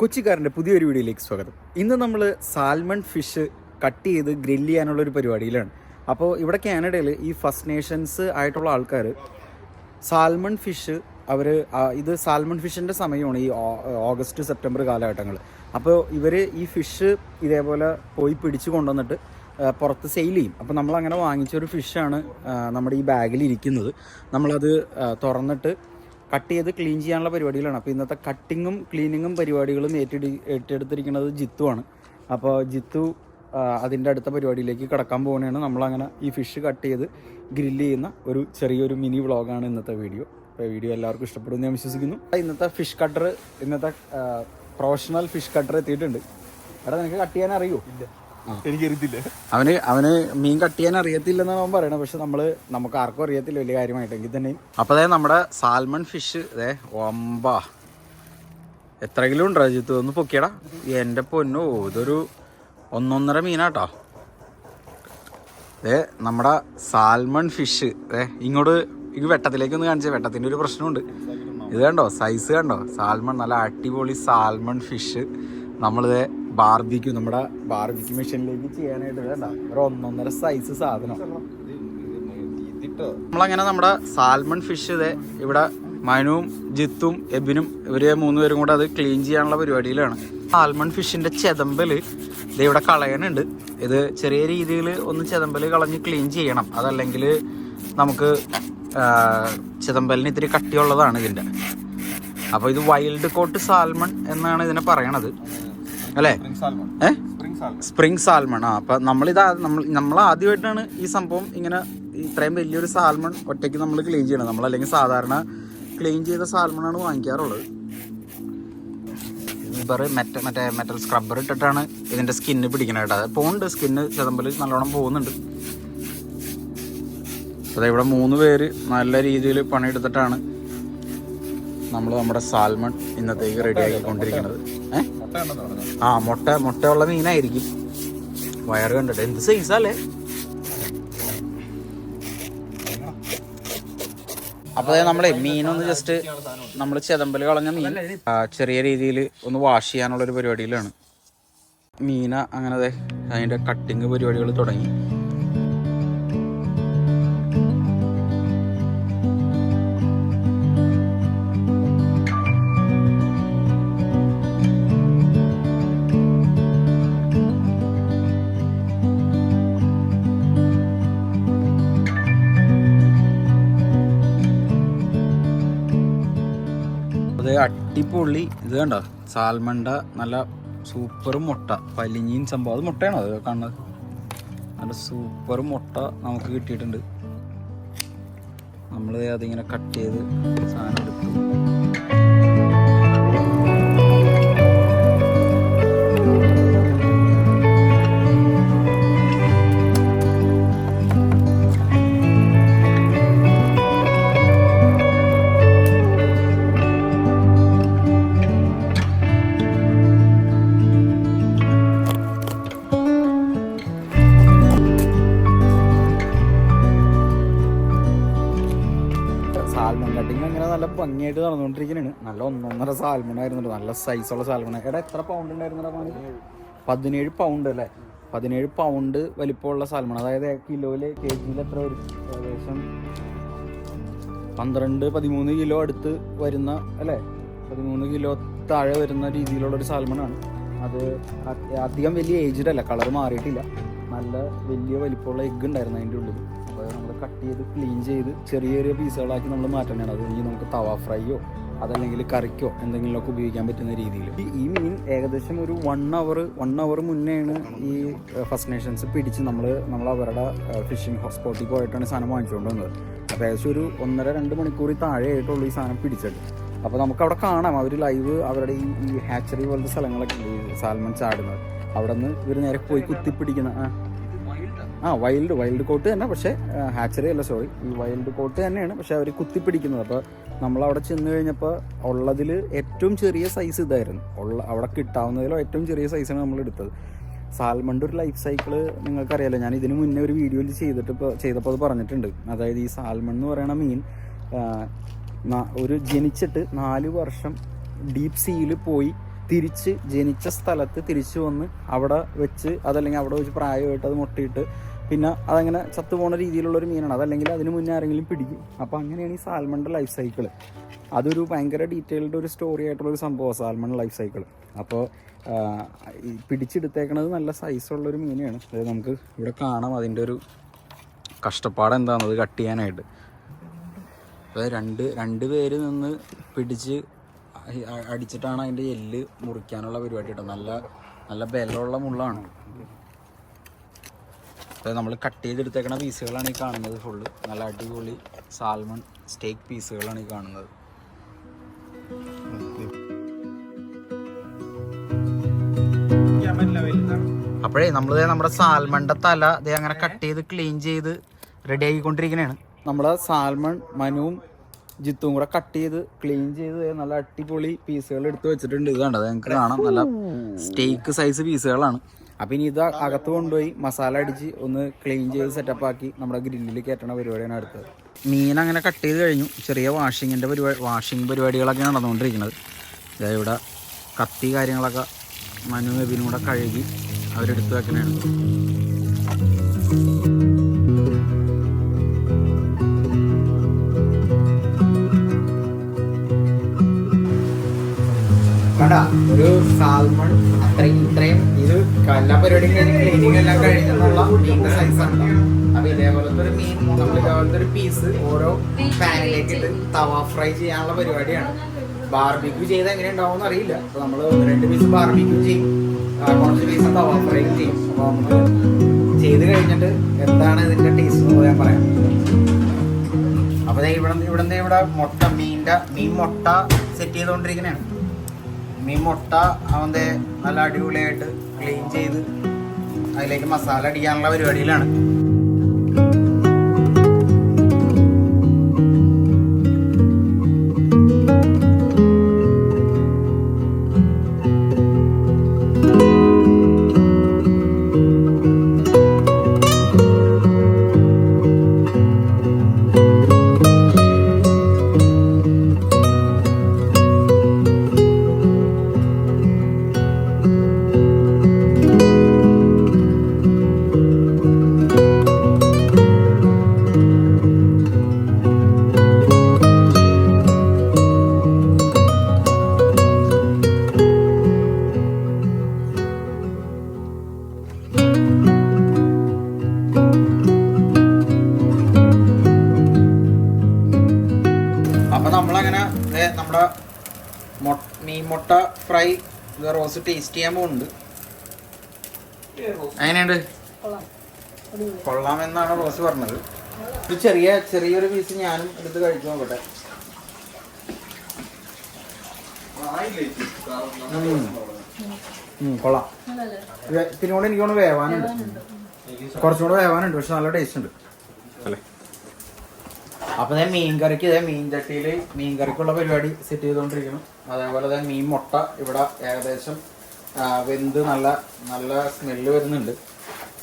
കൊച്ചിക്കാരന്റെ പുതിയൊരു വീഡിയോയിലേക്ക് സ്വാഗതം. ഇന്ന് നമ്മൾ സാൽമൺ ഫിഷ് കട്ട് ചെയ്ത് ഗ്രില്ല് ചെയ്യാനുള്ള ഒരു പരിപാടിയിലാണ്. അപ്പോൾ ഇവിടെ കാനഡയിൽ ഈ ഫസ്റ്റ് നേഷൻസ് ആയിട്ടുള്ള ആൾക്കാർ സാൽമൺ ഫിഷ് അവർ ഇത് സാൽമൺ ഫിഷിന്റെ സമയമാണ് ഈ ഓഗസ്റ്റ് സെപ്റ്റംബർ കാലഘട്ടങ്ങൾ അപ്പോൾ ഇവർ ഈ ഫിഷ് ഇതേപോലെ പോയി പിടിച്ച് കൊണ്ടുവന്നിട്ട് പുറത്ത് സെയിൽ ചെയ്യും. അപ്പോൾ നമ്മൾ അങ്ങനെ വാങ്ങിച്ച ഒരു ഫിഷാണ് നമ്മുടെ ഈ ബാഗിൽ ഇരിക്കുന്നത് നമ്മളത് തുറന്നിട്ട് കട്ട് ചെയ്ത് ക്ലീൻ ചെയ്യാനുള്ള പരിപാടികളാണ്. അപ്പോൾ ഇന്നത്തെ കട്ടിങ്ങും ക്ലീനിങ്ങും പരിപാടികളും ഏറ്റെടു ഏറ്റെടുത്തിരിക്കുന്നത് ജിത്തുവാണ്. അപ്പോൾ ജിത്തു അതിന്റെ അടുത്ത പരിപാടിയിലേക്ക് കടക്കാൻ പോകുന്നതാണ് നമ്മളങ്ങനെ ഈ ഫിഷ് കട്ട് ചെയ്ത് ഗ്രില്ല് ചെയ്യുന്ന ഒരു ചെറിയൊരു മിനി വ്ളോഗാണ് ഇന്നത്തെ വീഡിയോ അപ്പോൾ വീഡിയോ എല്ലാവർക്കും ഇഷ്ടപ്പെടുമെന്ന് ഞാൻ വിശ്വസിക്കുന്നു. ഇന്നത്തെ ഫിഷ് കട്ടർ ഇന്നത്തെ പ്രൊഫഷണൽ ഫിഷ് കട്ടർ എത്തിയിട്ടുണ്ട്. എടാ നിനക്ക് കട്ട് ചെയ്യാൻ അറിയോ? ഇല്ല. എനിക്കറിയത്തില്ല. അവന് അവന് മീൻ കട്ട് ചെയ്യാൻ അറിയത്തില്ലെന്നാണ് അവൻ പറയണത്. പക്ഷെ നമ്മൾ നമുക്ക് ആർക്കും അറിയത്തില്ല വലിയ കാര്യമായിട്ടെങ്കിൽ തന്നെ അപ്പൊ അതായത് നമ്മുടെ സാൽമൺ ഫിഷ് അതെ ഒമ്പ എത്ര കിലോ ഉണ്ടോ ജിത്തു ഒന്ന് പൊക്കിയടാ. എന്റെ പൊന്നോ ഇതൊരു ഒന്നൊന്നര മീനാട്ടോ. ഏ നമ്മുടെ സാൽമൺ ഫിഷ് ഏ ഇങ്ങോട്ട് ഈ വെട്ടത്തിലേക്ക് ഒന്ന് കാണിച്ചേ. വെട്ടത്തിന്റെ ഒരു പ്രശ്നമുണ്ട്. ഇത് കണ്ടോ സൈസ് കണ്ടോ? സാൽമൺ നല്ല അടിപൊളി സാൽമൺ ഫിഷ്. നമ്മളിത് ബാർബിക്യൂ നമ്മുടെ ബാർബിക്യൂ മെഷീനിലേക്ക് ചെയ്യാനായിട്ട് വേണ്ട ഒരു ഒന്നൊന്നര സൈസ് സാധനം. നമ്മളങ്ങനെ നമ്മുടെ സാൽമൺ ഫിഷ് ഇത് ഇവിടെ മനുവും ജിത്തും എബിനും ഇവർ മൂന്നുപേരും കൂടെ അത് ക്ലീൻ ചെയ്യാനുള്ള പരിപാടിയിലാണ്. സാൽമൺ ഫിഷിന്റെ ചെതമ്പൽ ഇത് ഇവിടെ കളയാനുണ്ട് ഇത് ചെറിയ രീതിയിൽ ഒന്ന് ചെതമ്പൽ കളഞ്ഞ് ക്ലീൻ ചെയ്യണം. അതല്ലെങ്കിൽ നമുക്ക് ചിതമ്പലിന് ഇത്തിരി കട്ടിയുള്ളതാണ് ഇതിന്റെ. അപ്പോൾ ഇത് വൈൽഡ് കോട്ട് സാൽമൺ എന്നാണ് ഇതിനെ പറയണത്. അല്ലേ? സ്പ്രിംഗ് സാൽമൺ ഏ? സ്പ്രിംഗ് സാൽമൺ ആ അപ്പം നമ്മളിത് നമ്മൾ നമ്മൾ ആദ്യമായിട്ടാണ് ഈ സംഭവം ഇങ്ങനെ ഇത്രയും വലിയൊരു സാൽമൺ ഒറ്റയ്ക്ക് നമ്മൾ ക്ലീൻ ചെയ്യണം നമ്മൾ അല്ലെങ്കിൽ സാധാരണ ക്ലീൻ ചെയ്ത സാൽമണാണ് വാങ്ങിക്കാറുള്ളത്. സ്ക്രബ്ബർ മെറ്റ മറ്റേ മെറ്റൽ സ്ക്രബ്ബർ ഇട്ടിട്ടാണ് ഇതിന്റെ സ്കിന്ന് പിടിക്കണത് കേട്ടോ. പോകുന്നുണ്ട് സ്കിന്ന് ചെതമ്പൽ നല്ലോണം പോകുന്നുണ്ട് അതെ ഇവിടെ മൂന്ന് പേര് നല്ല രീതിയിൽ പണിയെടുത്തിട്ടാണ് നമ്മൾ നമ്മുടെ സാൽമൺ ഇന്നത്തേക്ക് റെഡി ആ മുട്ട മുട്ടയുള്ള മീനായിരിക്കും. വയർ കണ്ടിട്ട്. എന്ത് സൈസല്ലേ അപ്പൊ ദേ നമ്മളെ മീനൊന്ന് ജസ്റ്റ് നമ്മൾ ചെതമ്പൽ കളഞ്ഞ മീൻ. ചെറിയ രീതിയിൽ ഒന്ന് വാഷ് ചെയ്യാനുള്ള ഒരു പരിപാടിയിലാണ്. മീന അങ്ങനെ ദേ അതിന്റെ കട്ടിങ് പരിപാടികൾ തുടങ്ങി. അത് അടിപൊളി ഇത് കണ്ടോ? സാൽമണ്ട നല്ല സൂപ്പർ മുട്ട. പലിഞ്ഞീൻ സംഭവം. അത് മുട്ടയാണോ? അത് കാണുന്നത് നല്ല സൂപ്പർ മുട്ട നമുക്ക് കിട്ടിയിട്ടുണ്ട്. നമ്മൾ അതിങ്ങനെ കട്ട് ചെയ്ത് സാധനം എടുത്തു. ഭംഗിയായിട്ട് നടന്നുകൊണ്ടിരിക്കുന്നതാണ് നല്ല ഒന്നൊന്നര സാൽമൺ നല്ല സൈസുള്ള സാൽമൺ എടാ എത്ര പൗണ്ട് ഉണ്ടായിരുന്നു പണി പതിനേഴ് പൗണ്ട് അല്ലേ? പതിനേഴ് പൗണ്ട് വലിപ്പമുള്ള സാൽമൺ അതായത് കിലോയിൽ കെ ജിയിൽ എത്ര വരും? ഏകദേശം പന്ത്രണ്ട് പതിമൂന്ന് കിലോ അടുത്ത് വരുന്ന അല്ലേ? പതിമൂന്ന് കിലോ താഴെ വരുന്ന രീതിയിലുള്ള ഒരു സാൽമണാണ് അത് അധികം വലിയ ഏജ്ഡ് അല്ല. കളർ മാറിയിട്ടില്ല. നല്ല വലിയ വലിപ്പമുള്ള എഗ്ഗ് ഉണ്ടായിരുന്നു അതിന്റെ ഉള്ളിൽ അപ്പോൾ നമ്മൾ കട്ട് ചെയ്ത് ക്ലീൻ ചെയ്ത് ചെറിയ ചെറിയ പീസുകളാക്കി നമ്മൾ മാറ്റണതാണ് അത് ഇനി നമുക്ക് തവ ഫ്രൈയോ അതല്ലെങ്കിൽ കറിക്കോ എന്തെങ്കിലുമൊക്കെ ഉപയോഗിക്കാൻ പറ്റുന്ന രീതിയിൽ. ഈ- മീൻ ഏകദേശം ഒരു വൺ അവർ വൺ അവർ മുന്നെയാണ് ഈ ഫസ്റ്റ് നേഷൻസ് പിടിച്ച് നമ്മൾ നമ്മൾ അവരുടെ ഫിഷിംഗ് സ്പോട്ടിൽ പോയിട്ടാണ് സാധനം വാങ്ങിച്ചുകൊണ്ട് വന്നത്. അപ്പോൾ ഏകദേശം ഒരു ഒന്നര രണ്ട് മണിക്കൂറിൽ താഴെ ആയിട്ടുള്ളൂ ഈ സാധനം പിടിച്ചത്. അപ്പോൾ നമുക്ക് അവിടെ കാണാം. അവർ ലൈവ് അവരുടെ ഈ ഈ ഹാച്ചറി പോലത്തെ സ്ഥലങ്ങളൊക്കെ ഉണ്ട് ഈ സാൽമൺ ചാടുന്നത്. അവിടെ നിന്ന് ഇവർ നേരെ പോയി കുത്തിപ്പിടിക്കുന്ന ആ വൈൽഡ് വൈൽഡ് കോട്ട് തന്നെ പക്ഷേ ഹാച്ചറി അല്ല സോറി ഈ വൈൽഡ് കോട്ട് തന്നെയാണ് പക്ഷെ അവർ കുത്തിപ്പിടിക്കുന്നത്. അപ്പോൾ നമ്മൾ അവിടെ ചെന്ന് കഴിഞ്ഞപ്പോൾ ഉള്ളതിൽ ഏറ്റവും ചെറിയ സൈസ് ഇതായിരുന്നു. ഉള്ള അവിടെ കിട്ടാവുന്നതിലോ ഏറ്റവും ചെറിയ സൈസാണ് നമ്മൾ എടുത്തത്. സാൽമണ്ട് ഒരു ലൈഫ് സൈക്കിൾ നിങ്ങൾക്കറിയാലോ. ഞാൻ ഇതിന് മുന്നേ ഒരു വീഡിയോയിൽ ചെയ്തിട്ട് ചെയ്തപ്പോൾ അത് പറഞ്ഞിട്ടുണ്ട്. അതായത് ഈ സാൽമൺ എന്ന് പറയുന്ന മീൻ ഒരു ജനിച്ചിട്ട് നാല് വർഷം ഡീപ് സീയിൽ പോയി തിരിച്ച് ജനിച്ച സ്ഥലത്ത് തിരിച്ചു വന്ന് അവിടെ വെച്ച് അതല്ലെങ്കിൽ അവിടെ വെച്ച് പ്രായമായിട്ട് അത് മുട്ടയിട്ട് പിന്നെ അതങ്ങനെ ചത്തുപോണ രീതിയിലുള്ള ഒരു മീനാണ്. അതല്ലെങ്കിൽ അതിന് മുന്നേ ആരെങ്കിലും പിടിക്കും. അപ്പോൾ അങ്ങനെയാണ് ഈ സാൽമണിന്റെ ലൈഫ് സൈക്കിൾ അതൊരു ഭയങ്കര ഡീറ്റെയിൽഡ് ഒരു സ്റ്റോറി ആയിട്ടുള്ള ഒരു സംഭവമാണ് സാൽമൺ ലൈഫ് സൈക്കിൾ അപ്പോൾ പിടിച്ചെടുത്തേക്കണത് നല്ല സൈസുള്ളൊരു മീനെയാണ്. അതായത് നമുക്ക് ഇവിടെ കാണാം അതിന്റെ ഒരു കഷ്ടപ്പാട് എന്താണെന്നത് കട്ട് ചെയ്യാനായിട്ട്. അപ്പോൾ രണ്ട് രണ്ട് പേര് നിന്ന് പിടിച്ച് അടിച്ചിട്ടാണ് അതിന്റെ എല്ല് മുറിക്കാനുള്ള പരിപാടി കേട്ടോ നല്ല നല്ല ബലമുള്ള മുള്ളാണ്. അപ്പോൾ നമ്മൾ കട്ട് ചെയ്തെടുത്തേക്കണ പീസുകളാണ് ഈ കാണുന്നത് ഫുള്ള് നല്ല അടിപൊളി സാൽമൺ സ്റ്റേക്ക് പീസുകളാണ് ഈ കാണുന്നത്. അപ്പോഴേ നമ്മൾ നമ്മുടെ സാൽമണിന്റെ തല ദേ അങ്ങനെ കട്ട് ചെയ്ത് ക്ലീൻ ചെയ്ത് റെഡി ആക്കിക്കൊണ്ടിരിക്കണേണ്. നമ്മുടെ സാൽമൺ മനുവും ജിത്തും കൂടെ കട്ട് ചെയ്ത് ക്ലീൻ ചെയ്ത് നല്ല അടിപൊളി പീസുകൾ എടുത്ത് വെച്ചിട്ടുണ്ട്. ഇത് കണ്ടത് ഞങ്ങൾക്ക് കാണാം. നല്ല സ്റ്റേക്ക് സൈസ് പീസുകളാണ് അപ്പം ഇനി ഇത് അകത്ത് കൊണ്ടുപോയി മസാല അടിച്ച് ഒന്ന് ക്ലീൻ ചെയ്ത് സെറ്റപ്പ് ആക്കി നമ്മുടെ ഗ്രില്ലിൽ കയറ്റണ പരിപാടിയാണ് അടുത്തത്. മീൻ അങ്ങനെ കട്ട് ചെയ്ത് കഴിഞ്ഞു. ചെറിയ വാഷിങ്ങിന്റെ പരിപാടി വാഷിംഗ് പരിപാടികളൊക്കെ നടന്നുകൊണ്ടിരിക്കുന്നത്. അതായത് ഇവിടെ കത്തി കാര്യങ്ങളൊക്കെ മനു എബിനും കൂടെ കഴുകി അവരെടുത്ത് വെക്കണേണ്. കണ്ട ഒരു സാൽമൺ അത്രയും ഇത്രയും ഇത് എല്ലാ പരിപാടിയും കഴിഞ്ഞ് ക്ലീനിങ് എല്ലാം കഴിഞ്ഞുള്ള മീനിന്റെ ആണ് അപ്പൊ ഇതേപോലത്തെ ഒരു മീൻ നമ്മൾ ഇതേപോലത്തെ ഒരു പീസ് ഓരോ പാനിലേക്ക് ഇട്ട് തവ ഫ്രൈ ചെയ്യാനുള്ള പരിപാടിയാണ്. ബാർബിക്യൂ ചെയ്ത് എങ്ങനെ ഉണ്ടാവും അറിയില്ല. അപ്പൊ നമ്മൾ രണ്ട് പീസ് ബാർബിക്യൂ ചെയ്യും. കുറച്ച് പീസ് തവ ഫ്രൈ ചെയ്യും. അപ്പൊ നമ്മൾ ചെയ്ത് കഴിഞ്ഞിട്ട് എന്താണ് ഇതിന്റെ ടേസ്റ്റ് എന്ന് ഞാൻ പറയാം. അപ്പൊ ദേ ഇവിടെ ഇവിടെ ഇവിടെ മുട്ട മീന്റെ മീൻ മുട്ട സെറ്റ് ചെയ്തുകൊണ്ടിരിക്കുന്നതാണ് മീൻ മുട്ട അവന്റെ നല്ല അടിപൊളിയായിട്ട് ക്ലീൻ ചെയ്ത് അതിലേക്ക് മസാല അടിക്കാനുള്ള പരിപാടിയിലാണ്. മൊ- മീൻ മുട്ട ഫ്രൈ റോസ് ടേസ്റ്റ് ചെയ്യാൻ പോകുന്നുണ്ട് കൊള്ളാം. കൊള്ളാമെന്നാണ് റോസ് പറഞ്ഞത്. ഒരു ചെറിയ ചെറിയൊരു പീസ് ഞാനും എടുത്ത് കഴിച്ചു നോക്കട്ടെ. കൊള്ളാം. വേ- എനിക്കൊന്ന് വേവാനുണ്ട്. കുറച്ചുകൂടെ വേവാനുണ്ട് പക്ഷെ നല്ല ടേസ്റ്റ് ഉണ്ട്. അല്ലേ? അപ്പൊ ഞാൻ മീൻ കറിക്ക് ഇതേ മീൻ ചട്ടിയിൽ മീൻ കറിക്കുള്ള പരിപാടി സെറ്റ് ചെയ്തുകൊണ്ടിരിക്കുന്നു അതേപോലെ തന്നെ മീൻ മുട്ട ഇവിടെ ഏകദേശം വെന്ത് നല്ല നല്ല സ്മെല്ല് വരുന്നുണ്ട്.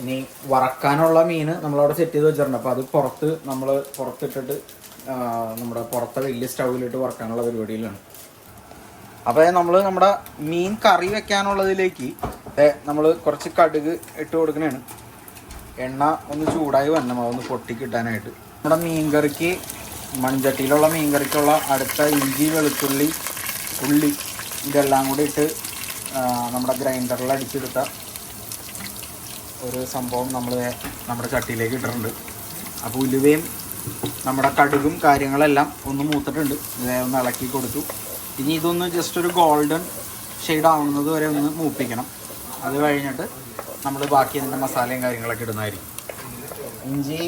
ഇനി വറക്കാനുള്ള മീൻ നമ്മളവിടെ സെറ്റ് ചെയ്ത് വെച്ചിട്ടുണ്ട്. അപ്പോൾ അത് പുറത്ത് നമ്മൾ പുറത്തിട്ടിട്ട് നമ്മുടെ പുറത്തെ വലിയ സ്റ്റൗവിലിട്ട് വറക്കാനുള്ള പരിപാടിയിലാണ്. അപ്പോൾ നമ്മൾ നമ്മുടെ മീൻ കറി വെക്കാനുള്ളതിലേക്ക് നമ്മൾ കുറച്ച് കടുക് ഇട്ട് കൊടുക്കണേണ്. എണ്ണ ഒന്ന് ചൂടായി വരണം. അതൊന്ന് പൊട്ടി കിട്ടാനായിട്ട് നമ്മുടെ മീൻകറിക്ക് മൺചട്ടിയിലുള്ള മീൻകറിക്കുള്ള അടുത്ത ഇഞ്ചി വെളുത്തുള്ളി ഉള്ളി ഇതെല്ലാം കൂടി ഇട്ട് നമ്മുടെ ഗ്രൈൻഡറിൽ അടിച്ചെടുത്ത ഒരു സംഭവം നമ്മൾ നമ്മുടെ ചട്ടിയിലേക്ക് ഇട്ടിട്ടുണ്ട്. അപ്പോൾ ഉലുവയും നമ്മുടെ കടുകും കാര്യങ്ങളെല്ലാം ഒന്ന് മൂത്തിട്ടുണ്ട്. ഇതേ ഒന്ന് ഇളക്കി കൊടുത്തു. ഇനി ഇതൊന്ന് ജസ്റ്റ് ഒരു ഗോൾഡൻ ഷെയ്ഡ് ആവുന്നത് വരെ ഒന്ന് മൂപ്പിക്കണം. അത് കഴിഞ്ഞിട്ട് നമ്മൾ ബാക്കി അതിന്റെ മസാലയും കാര്യങ്ങളൊക്കെ ഇടുന്നതായിരിക്കും. ഇഞ്ചി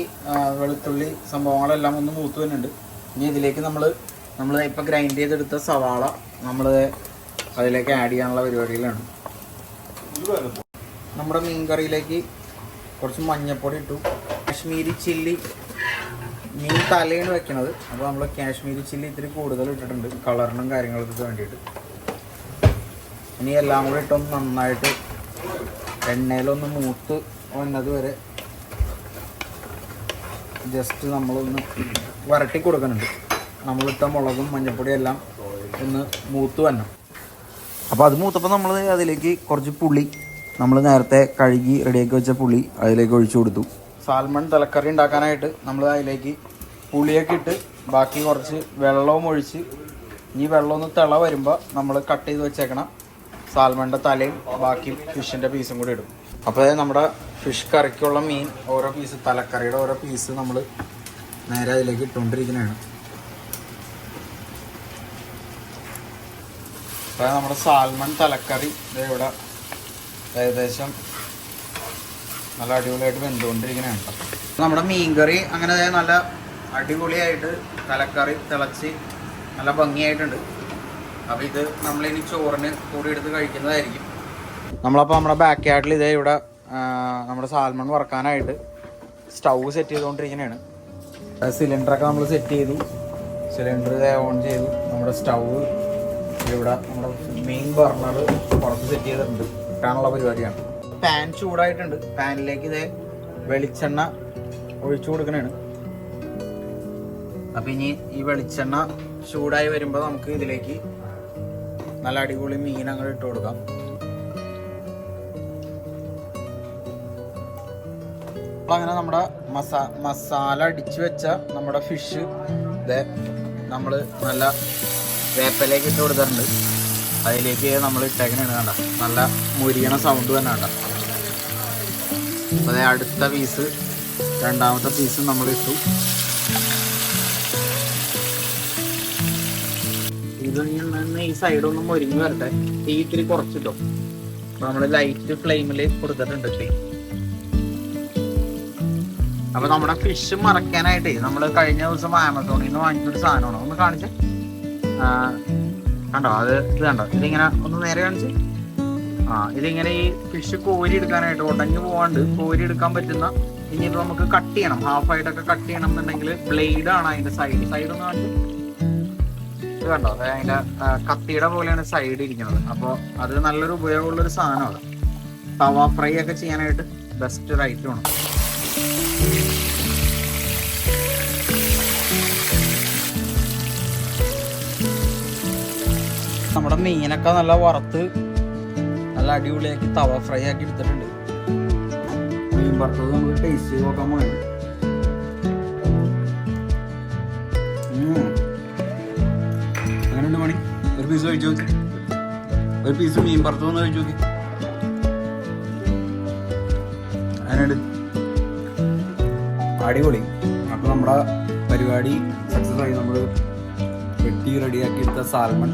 വെളുത്തുള്ളി സംഭവങ്ങളെല്ലാം ഒന്ന് മൂത്ത് വരുന്നുണ്ട്. ഇനി ഇതിലേക്ക് നമ്മൾ നമ്മൾ ഇപ്പോൾ ഗ്രൈൻഡ് ചെയ്തെടുത്ത സവാള നമ്മൾ അതിലേക്ക് ആഡ് ചെയ്യാനുള്ള പരിപാടിയിലാണ്. നമ്മുടെ മീൻ കറിയിലേക്ക് കുറച്ച് മഞ്ഞൾപ്പൊടി ഇട്ടു. കാശ്മീരി ചില്ലി മീൻ തലയാണ് വെക്കണത്. അപ്പോൾ നമ്മൾ കാശ്മീരി ചില്ലി ഇത്തിരി കൂടുതൽ ഇട്ടിട്ടുണ്ട്. കളറിനും കാര്യങ്ങൾക്കൊക്കെ വേണ്ടിയിട്ട്. ഇനി എല്ലാം കൂടി ഇട്ടൊന്ന് നന്നായിട്ട് എണ്ണയിലൊന്ന് മൂത്ത് വന്നത് വരെ ജസ്റ്റ് നമ്മളൊന്ന് വരട്ടി കൊടുക്കുന്നുണ്ട്. നമ്മളിട്ട മുളകും മഞ്ഞപ്പൊടിയും എല്ലാം ഒന്ന് മൂത്ത് വരണം. അപ്പോൾ അത് മൂത്തപ്പോൾ നമ്മൾ അതിലേക്ക് കുറച്ച് പുളി നമ്മൾ നേരത്തെ കഴുകി റെഡിയാക്കി വെച്ച പുളി അതിലേക്ക് ഒഴിച്ചു കൊടുത്തു. സാൽമൺ തലക്കറി ഉണ്ടാക്കാനായിട്ട് നമ്മൾ അതിലേക്ക് പുളിയൊക്കെ ഇട്ട് ബാക്കി കുറച്ച് വെള്ളവും ഒഴിച്ച് ഈ വെള്ളം ഒന്ന് തിള വരുമ്പോൾ നമ്മൾ കട്ട് ചെയ്ത് വെച്ചേക്കണം. സാൽമണിന്റെ തലയും ബാക്കി ഫിഷിന്റെ പീസും കൂടി ഇടും. അപ്പോൾ നമ്മുടെ ഫിഷ് കറിക്കുള്ള മീൻ ഓരോ പീസ് തലക്കറിയുടെ ഓരോ പീസ് നമ്മൾ നേരെ അതിലേക്ക് ഇട്ടുകൊണ്ടിരിക്കുന്നതാണ് അപ്പോൾ നമ്മുടെ സാൽമൺ തലക്കറി ഇവിടെ ഏകദേശം നല്ല അടിപൊളിയായിട്ട് വെന്തുകൊണ്ടിരിക്കുന്നതാണ് നമ്മുടെ മീൻകറി അങ്ങനെ നല്ല അടിപൊളിയായിട്ട് തലക്കറി തിളച്ച് നല്ല ഭംഗിയായിട്ടുണ്ട്. അപ്പോൾ ഇത് നമ്മളിനി ചോറിന് കൂടി എടുത്ത് കഴിക്കുന്നതായിരിക്കും. നമ്മളപ്പോൾ നമ്മുടെ ബാക്ക് യാർഡിൽ ഇതേ ഇവിടെ നമ്മുടെ സാൽമൺ വറക്കാനായിട്ട് സ്റ്റൗ സെറ്റ് ചെയ്തുകൊണ്ടിരിക്കുന്നതാണ് സിലിണ്ടറൊക്കെ നമ്മൾ സെറ്റ് ചെയ്തു. സിലിണ്ടർ ഓൺ ചെയ്തു. നമ്മുടെ സ്റ്റൗ ഇവിടെ നമ്മുടെ മെയിൻ ബർണർ പുറത്ത് സെറ്റ് ചെയ്തിട്ടുണ്ട്. ഇട്ടാനുള്ള പരിപാടിയാണ്. പാൻ ചൂടായിട്ടുണ്ട്. പാനിലേക്ക് ഇതേ വെളിച്ചെണ്ണ ഒഴിച്ചു കൊടുക്കണേണ്. അപ്പം ഇനി ഈ വെളിച്ചെണ്ണ ചൂടായി വരുമ്പോൾ നമുക്ക് ഇതിലേക്ക് നല്ല അടിപൊളി മീൻ അങ്ങോട്ട് ഇട്ട് കൊടുക്കാം. അങ്ങനെ നമ്മുടെ മസാ മസാല അടിച്ച് വെച്ച നമ്മുടെ ഫിഷ് ഇതേ നമ്മൾ നല്ല വേപ്പലേക്ക് ഇട്ട് കൊടുത്തിട്ടുണ്ട്. അതിലേക്ക് നമ്മൾ ഇട്ടേക്കണാണ് കണ്ട? നല്ല മുരിയണ സൗണ്ട് തന്നെ കണ്ട? അതേ അടുത്ത പീസ് രണ്ടാമത്തെ പീസ് നമ്മൾ ഇട്ടു. ഇത് ഇങ്ങനെ ഈ സൈഡൊന്നും മുരിഞ്ഞ് വരട്ടെ. തീ ഇത്തിരി കുറച്ചിട്ടോ. നമ്മൾ ലൈറ്റ് ഫ്ലെയിമിൽ കൊടുത്തിട്ടുണ്ട് തീ അപ്പൊ നമ്മുടെ ഫിഷ് മറക്കാനായിട്ട് നമ്മൾ കഴിഞ്ഞ ദിവസം ആമസോണിൽ നിന്ന് വാങ്ങിച്ചൊരു സാധനമാണ്. ഒന്ന് കാണിച്ചേ? കണ്ടോ? അത് ഇത് കണ്ടോ? ഇതിങ്ങനെ ഒന്ന് നേരെ കാണിച്ച്? ആ ഇതിങ്ങനെ ഈ ഫിഷ് കോരി എടുക്കാനായിട്ട് ഉടഞ്ഞു പോവാണ്ട് കോരി എടുക്കാൻ പറ്റുന്ന ഇനിയിപ്പോ നമുക്ക് കട്ട് ചെയ്യണം. ഹാഫ് ആയിട്ടൊക്കെ കട്ട് ചെയ്യണം എന്നുണ്ടെങ്കിൽ ബ്ലേഡ് ആണ് അതിന്റെ സൈഡ് സൈഡ് ഒന്ന് കാണിച്ചു? ഇത് കണ്ടോ? അതായത് അതിന്റെ കത്തിയുടെ പോലെയാണ് സൈഡ് ഇരിക്കുന്നത്. അപ്പോൾ അത് നല്ലൊരു ഉപയോഗമുള്ള ഒരു സാധനമാണ്. തവ ഫ്രൈ ഒക്കെ ചെയ്യാനായിട്ട് ബെസ്റ്റ് ഒരു ഐറ്റമാണ് നമ്മുടെ മീനൊക്കെ നല്ല വറുത്ത് നല്ല അടിപൊളിയാക്കി തവ ഫ്രൈ ആക്കി എടുത്തിട്ടുണ്ട്. മീൻ വറുത്തത് നമുക്ക് ടേസ്റ്റ് ചെയ്ത് നോക്കാൻ പോയത് അങ്ങനെയുണ്ട് മണി? ഒരു പീസ് കഴിച്ചു നോക്കി. ഒരു പീസ് മീൻ വറുത്തതൊന്ന് കഴിച്ചു നോക്കി. അങ്ങനെയുണ്ട് അടിപൊളി. അപ്പോൾ നമ്മുടെ പരിപാടി സക്സസ് ആയി. നമ്മൾ വെട്ടി റെഡിയാക്കി എടുത്ത സാൽമൺ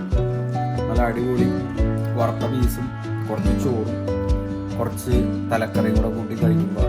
നല്ല അടിപൊളി വറുത്ത പീസും കുറച്ച് ചോറും കുറച്ച് തലക്കറിയും കൂടെ കൂട്ടി കഴിക്കുമ്പോൾ